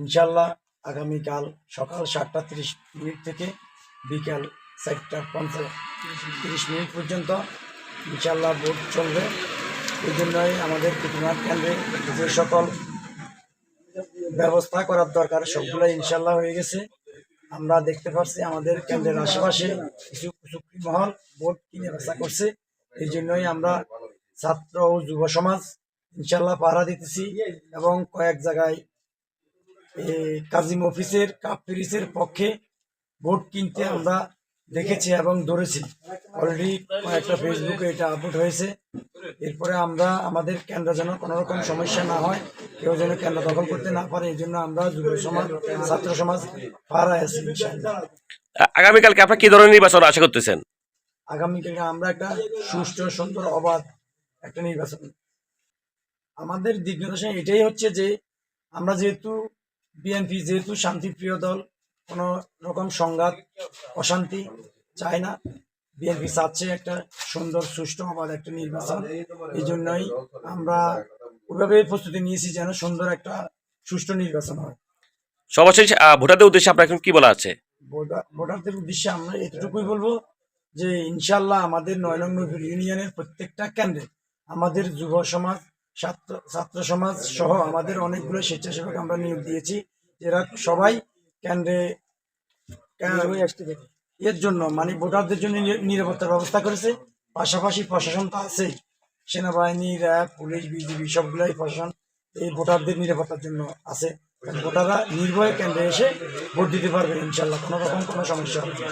ইনশাল্লাহ আগামীকাল সকাল সাতটা তিরিশ মিনিট থেকে বিকাল চারটা পঞ্চাশ তিরিশ মিনিট পর্যন্ত ইনশাল্লাহ ভোট চলবে। এই জন্যই আমাদের কুটুমার কেন্দ্রে যে সকল ব্যবস্থা করার দরকার সবগুলো ইনশাল্লাহ হয়ে গেছে। আমরা দেখতে পাচ্ছি আমাদের কেন্দ্রের আশেপাশে কিছু সুপ্রি মহল ভোট কিনে বেচা করছে। এই জন্যই আমরা ছাত্র ও যুব সমাজ ইনশাল্লাহ পাহারা দিতেছি এবং কয়েক জায়গায় কাজিম অফিসের কাপ পিরিসের পক্ষে ভোট কিনতে আমরা দেখেছি এবং ধরেছি। অলরেডি কয়েকটা ফেসবুকে এটা আপলোড হয়েছে। এরপরে আমরা আমাদের কেন্দ্র যেন কোনো রকম সমস্যা না হয় কেউ যেন কেন্দ্র দখল করতে না পারে এই জন্য আমরা যুব সমাজ ছাত্র সমাজ পাড়ায় আছি আগামীকালকে আপনারা কি ধরনের নির্বাচন আশা করতেছেন? আগামীকালকে আমরা একটা সুষ্ঠু সুন্দর অবাধ একটা নির্বাচন। আমাদের দিক নির্দেশনা এটাই হচ্ছে যে আমরা যেহেতু বিএনপি যেহেতু শান্তিপ্রিয় দল কোনো রকম সংঘাত অশান্তি চায় না। বিএনপি চাচ্ছে একটা সুন্দর সুষ্ঠু অবাধ একটা নির্বাচন। এই জন্যই আমরা ওইভাবে প্রস্তুতি নিয়েছি যেন সুন্দর একটা সুষ্ঠু নির্বাচন হয়। সর্বশেষ আ, ভোটারদের উদ্দেশ্যে আপনার এখন কি বলা আছে? ভোটার- ভোটারদের উদ্দেশ্যে আমরা এতটুকুই বলব যে ইনশাল্লাহ আমাদের নয় নং ইউনিয়নের প্রত্যেকটা কেন্দ্রে আমাদের যুব সমাজ ছাত্র ছাত্র সমাজ সহ আমাদের অনেকগুলো স্বেচ্ছাসেবক আমরা নিয়োগ দিয়েছি এরা সবাই কেন্দ্রে এর জন্য মানে ভোটারদের জন্য নিরাপত্তার ব্যবস্থা করেছে। পাশাপাশি প্রশাসন তো আছেই। সেনাবাহিনী র্যাব পুলিশ বিজিবি সবগুলাই প্রশাসন এই ভোটারদের নিরাপত্তার জন্য আছে। ভোটাররা নির্ভয়ে কেন্দ্রে এসে ভোট দিতে পারবে ইনশাল্লাহ কোনো রকম কোনো সমস্যা হবে না।